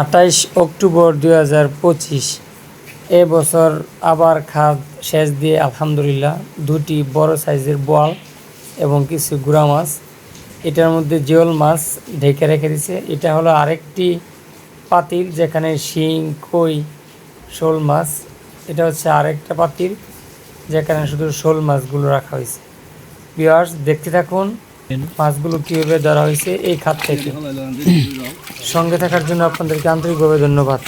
আঠাইশ অক্টোবর দুই হাজার পঁচিশ। আবার খাদ শেষ দিয়ে আলহামদুলিল্লাহ দুটি বড় সাইজের বোয়াল এবং কিছু গুড়া মাছ। এটার মধ্যে জিওল মাছ ঢেকে রেখে দিছে। এটা হলো আরেকটি পাতিল যেখানে শিং, কই, শোল মাছ। এটা হচ্ছে আরেকটা পাতিল যেখানে শুধু শোল মাছগুলো রাখা হয়েছে। বিয়ার্স দেখতে থাকুন। মাছগুলো কীভাবে ধরা হয়েছে এই খাত থেকে। সঙ্গে থাকার জন্য আপনাদেরকে আন্তরিকভাবে ধন্যবাদ।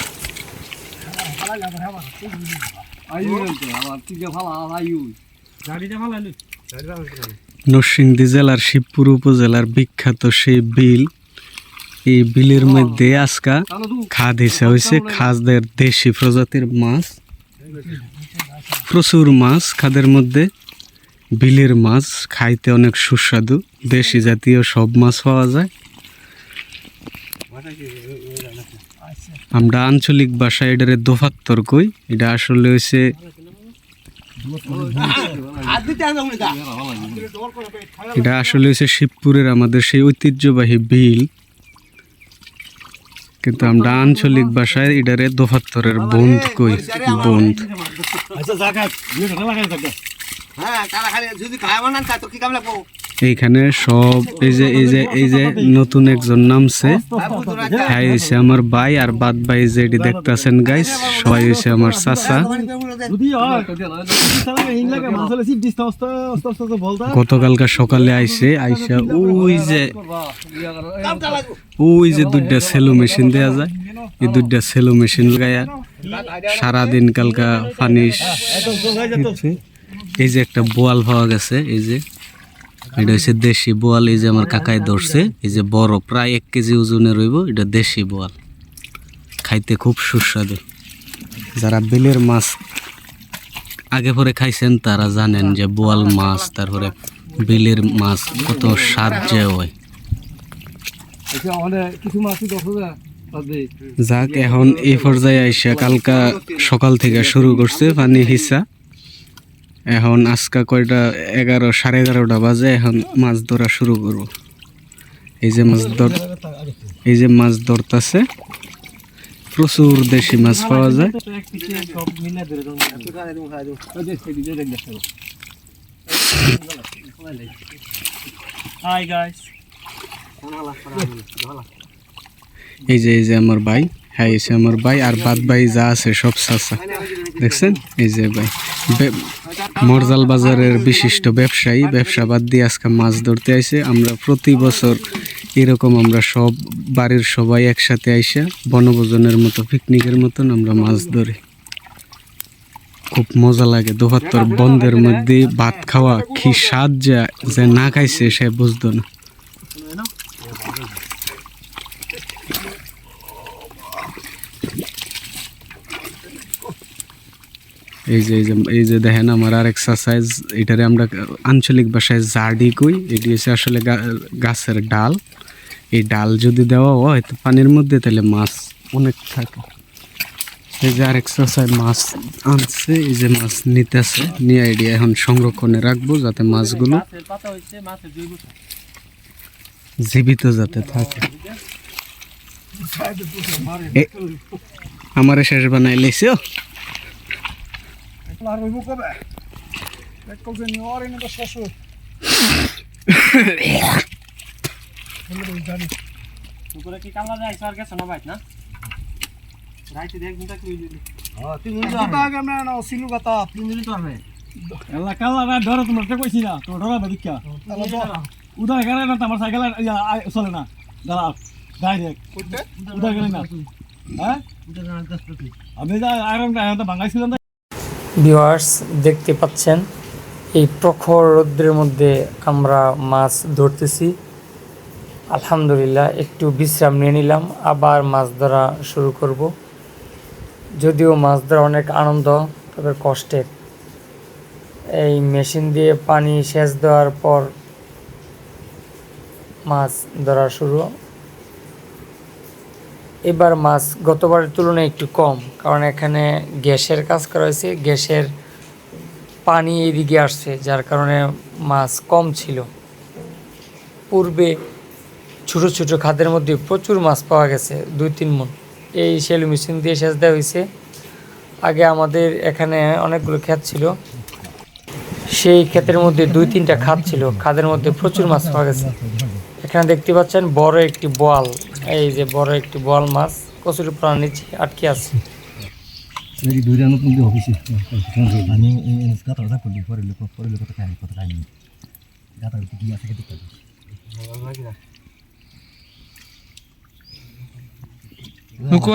নরসিংদী জেলার শিবপুর উপজেলার বিখ্যাত সেই বিল। এই বিলের মধ্যে আজকা খাদ হিসা হয়েছে খাদের দেশি প্রজাতির মাছ। প্রচুর মাছ খাদের মধ্যে। বিলের মাছ খাইতে অনেক সুস্বাদু। দেশি জাতীয় সব মাছ পাওয়া যায়। আমরা আঞ্চলিক ভাষায় এটারে দোফাত্তর কই। এটা আসলে হয়েছে এটা আসলে হচ্ছে শিবপুরের আমাদের সেই ঐতিহ্যবাহী বিল। কিন্তু আমরা আঞ্চলিক ভাষায় এটারে দোফাত্তরের বন্ধ কই, বন্ধ। হ্যাঁ এইখানে সব এই যে এই যে এই যে নতুন একজন নামছে। হ্যাঁ হয়েছে আমার ভাই আর বাদ ভাই যে এটি দেখতেছেন গাইস সবাই হয়েছে আমার চাচা। গতকালকা সকালে আইসে আইসা ওই যে ওই যে দুইটা সেলো মেশিন দেয়া যায়। এই দুইটা সেলো মেশিন লাগাইয়া সারাদিন কালকা দিচ্ছে। এই যে একটা বোয়াল পাওয়া গেছে, এই যে। এটা হচ্ছে দেশি বোয়াল, এই যে আমার কাকায় ধরছে। এই যে বড়, প্রায় এক কেজি ওজনে রইব, এটা দেশি বোয়াল। খাইতে খুব সুস্বাদু। যারা বিলের মাছ আগে পরে খাইছেন, তারা জানেন যে বোয়াল মাছ, তারপরে বিলের মাছ কত স্বাদ যে হয়। যাক, এখন এই পর্যায়ে আইসা কালকা সকাল থেকে শুরু করছে পানি হিসা। এখন আজকা কয়টা? এগারো, সাড়ে এগারোটা বাজে, এখন মাছ ধরা শুরু করব। এই যে মাছ ধর এই যে মাছ ধরতাছে, প্রচুর দেশি মাছ পাওয়া যায়। এই যে এই যে আমার ভাই হ্যাঁ যে আমার ভাই, আর বাদ ভাই যা আছে সব চাচা। দেখছেন? এই যে ভাই। মরজাল বাজারের বিশিষ্ট ব্যবসায়ী ব্যবসা বাদ দিয়ে আজকে মাছ ধরতে আইসে আমরা প্রতি বছর এরকম আমরা সব বাড়ির সবাই একসাথে আইসে বনভোজনের মতো, পিকনিকের মতন আমরা মাছ ধরি। খুব মজা লাগে, দুহাত্তর বন্ধের মধ্যে ভাত খাওয়া, কি স্বাদ যা যে না খাইছে সে বুঝতো না। এই যে এই যে এই যে দেখেন আমার আর এক্সারসাইজ এটারে আমরা আঞ্চলিক ভাষায় জার্ডি কই, এটি হচ্ছে আসলে গাছের ডাল। এই ডাল যদি দেওয়া হয়, তো পানির মধ্যে তাহলে মাছ অনেক থাকে। এই যে আর এক্সারসাইজ মাছ আনছে, এই যে মাছ নিতেছে, নিয়ে আইডিয়া এখন সংরক্ষণে রাখব যাতে মাছগুলো জীবিত যাতে থাকে। আমারে শেষ বানাই লেছে পুকুরে কি কামলা যায় আর গেছে না ভাই না রাইতে দেখ দিনটা কি হইলি এলা কালা না ধরো তোমার তো কইছি না তো ধরা বেদিকা উদা গেলে না তোমার সাইকেল চলে না দাঁড়াও ডাইরেক্ট উদা গেলে না হ্যাঁ আমি যা তো ভাঙাইছিলাম না ভিউয়ার্স দেখতে পাচ্ছেন, এই প্রখর রৌদ্রের মধ্যে আমরা মাছ ধরতেছি। আলহামদুলিল্লাহ, একটু বিশ্রাম নিয়ে নিলাম, আবার মাছ ধরা শুরু করব। যদিও মাছ ধরা অনেক আনন্দ, তবে কষ্টের। এই মেশিন দিয়ে পানি সেচ দেওয়ার পর মাছ ধরা শুরু। এবার মাছ গতবারের তুলনায় একটু কম, কারণ এখানে গ্যাসের কাজ করা হয়েছে। গ্যাসের পানি এদিকে আসছে, যার কারণে মাছ কম ছিল। পূর্বে ছোট ছোট খাদের মধ্যে প্রচুর মাছ পাওয়া গেছে, দুই তিন মন। এই সেলু মেশিন দিয়ে সেচ দেওয়া হয়েছে। আগে আমাদের এখানে অনেকগুলো ক্ষেত ছিল। সেই ক্ষেতের মধ্যে দুই তিনটা খাদ ছিল, খাদের মধ্যে প্রচুর মাছ পাওয়া গেছে। এখানে দেখতে পাচ্ছেন বড় একটি বল এই যে বড় একটি বল মাছ কচুরি প্রাণ নিচে আটকে আছে।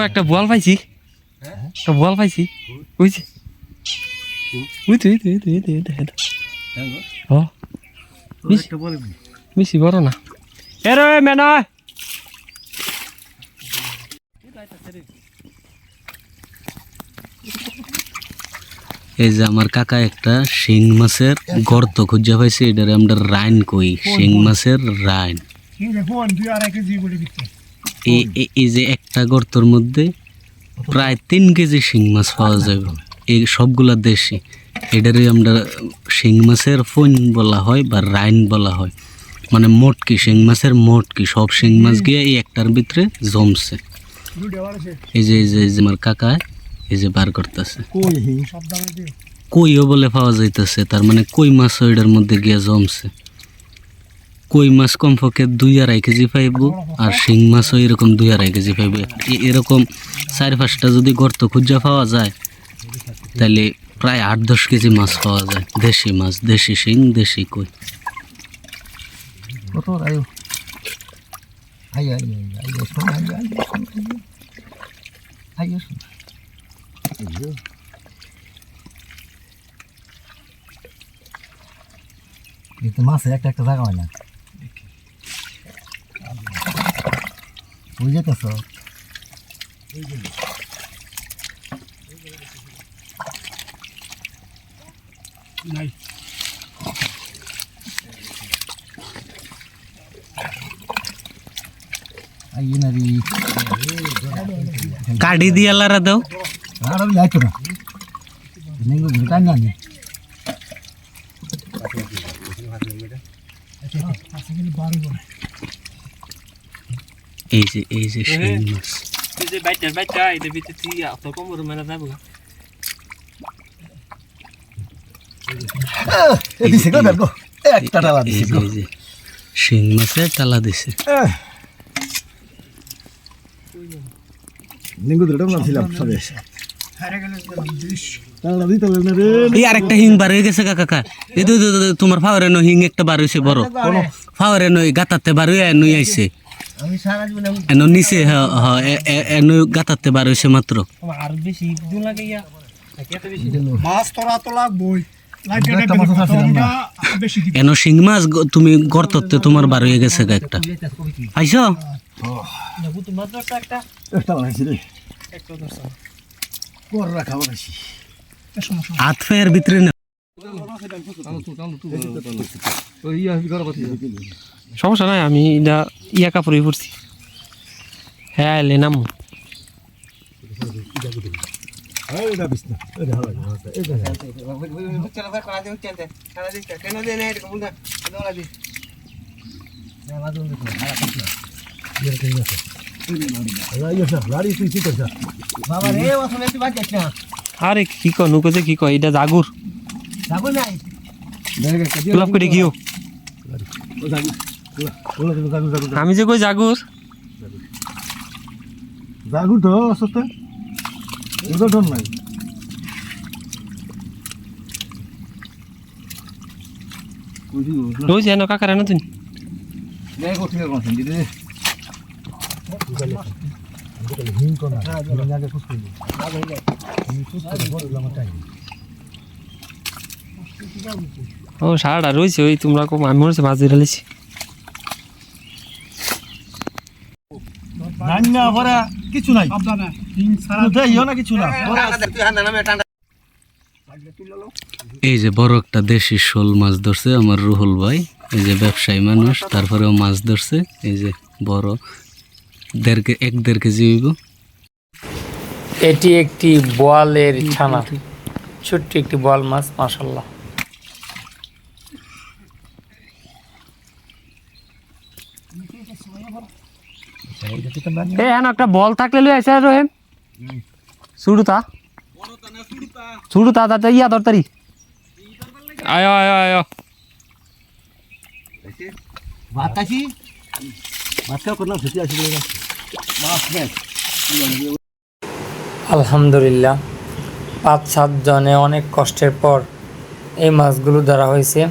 একটা বল পাইছি। একটা বল পাইছি। বুঝছি? ও একটা বলে বেশি বড় না। এরে মেনা এই যে আমার কাকা একটা শিং মাছের গর্ত খুঁজে পাইছে এটারে আমরা রাইন কই শিং মাছের রাইন। এই যে একটা গর্তর মধ্যে প্রায় তিন কেজি শিং মাছ পাওয়া যাবে। এই সবগুলা দেশি। এটারে আমরা শিং মাছের ফোন বলা হয় বা রাইন বলা হয়। মানে মোটকি শিং মাছের মোটকি সব শিং মাছ গিয়ে এই একটার ভিতরে জমছে। এই যে এই যে এই যে আমার কাকা এই যে বার করতেছে কইও বলে পাওয়া যাইতেছে তার মানে কই মাছ এটার মধ্যে গিয়ে জমছে কই মাছ কমপক্ষে দুই আড়াই কেজি পাইব আর শিং মাছও এরকম দুই আড়াই কেজি পাইব এরকম চার পাঁচটা যদি গর্ত খুঁজা পাওয়া যায় তাহলে প্রায় আট দশ কেজি মাছ পাওয়া যায় দেশি মাছ দেশি শিং দেশি কই আই আই আই আই আই আই আই আই শোন আইয়ো এই তো মাছে একটা একটা জায়গা হয় না বুঝে তো আইয়ে না রে কাঠি দিয়ে লারা দাও আর আমি যাইতো না নিঙ্গু ঘুরটাই না নি এই যে এই যে শিং মাছ এ দিছে গো দেখো একটা টালা এই দিছে যে গো এই যে শিং মাছের টালা দিছে নিঙ্গু ধরে না ছিলাম সবে টালা দিতে হবে না রে এই আরেকটা হিং বার হয়ে গেছে কাকা এই তো তোমার ফাওয়ারে নো হিং একটা বার হয়েছে বড়। ফাওয়ারে নই গাতাতে বার হয়ে নই আইছে। আমি সারা জীবন এমন এনো নিচে হ্যাঁ হ্যাঁ এনো গাতাতে বার হয়েছে মাত্র। মাছ এনো শিং মাছ তুমি গর্ততে তোমার বার হয়ে গেছে গা একটা। আইছো? একটা হাত ফের ভিতরে না। সমস্যা নাই আমি এটা ইয়া কাপড়ে পড়ছি হ্যাঁ এলে নাম। কেন কি না আরে কি কয় নুকো যে কি কয় এটা জাগুর। যাব নাই গোলাপ করে কিও? আমি যে কই জাগুর। জাগু তো সস্তা এটা ডন নাই ওই যে এনো কাকার এনো তুমি। নে গো ঠিক আছে দিদি ও সারাটা রয়েছে ওই তোমরা কম আমি মনে হচ্ছে মাছ ধরে লেছি কিছু নাই। কিছু না। এই যে বড় একটা দেশি শোল মাছ ধরছে আমার রুহুল ভাই। এই যে ব্যবসায়ী মানুষ তারপরেও মাছ ধরছে। এই যে বড় দেড় এক দেড় কেজি হইব। এটি একটি বোয়ালের ছানা। ছোট্ট একটি বোয়াল মাছ মাসাল্লাহ এ একটা বল থাকলে লই আইসা রহিম। সুড়ুতা সুড়ুতা তাতে ইয়া দরতারি আয় আয় আয় ভাত খাইছি? ভাত খাওয়া করলাম ছুটি আসি আলহামদুলিল্লাহ, পাঁচ সাত জনে অনেক কষ্টের পর এই মাছগুলো ধরা হয়েছে।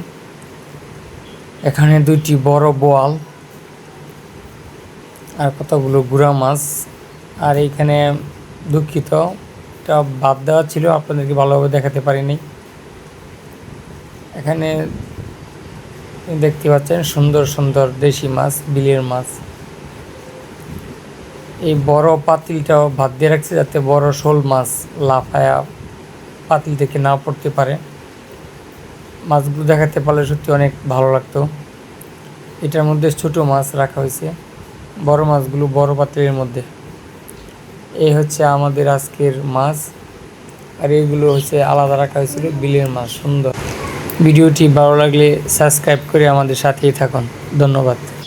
এখানে দুইটি বড় বোয়াল আর কতগুলো গুড়া মাছ। আর এইখানে দুঃখিত, এটা বাদ দেওয়া ছিল, আপনাদেরকে ভালোভাবে দেখাতে পারিনি। এখানে দেখতে পাচ্ছেন সুন্দর সুন্দর দেশি মাছ, বিলের মাছ। এই বড় পাতিলটাও ভাত দিয়ে রাখছে যাতে বড় শোল মাছ লাফায়া পাতিল থেকে না পড়তে পারে। মাছগুলো দেখাতে পারলে সত্যি অনেক ভালো লাগতো। এটার মধ্যে ছোট মাছ রাখা হয়েছে। বড় মাছগুলো বড় পাতিলের মধ্যে। এই হচ্ছে আমাদের আজকের মাছ। আর এইগুলো হচ্ছে আলাদা রাখা হয়েছিল বিলের মাছ। সুন্দর। ভিডিওটি ভালো লাগলে সাবস্ক্রাইব করে আমাদের সাথেই থাকুন। ধন্যবাদ।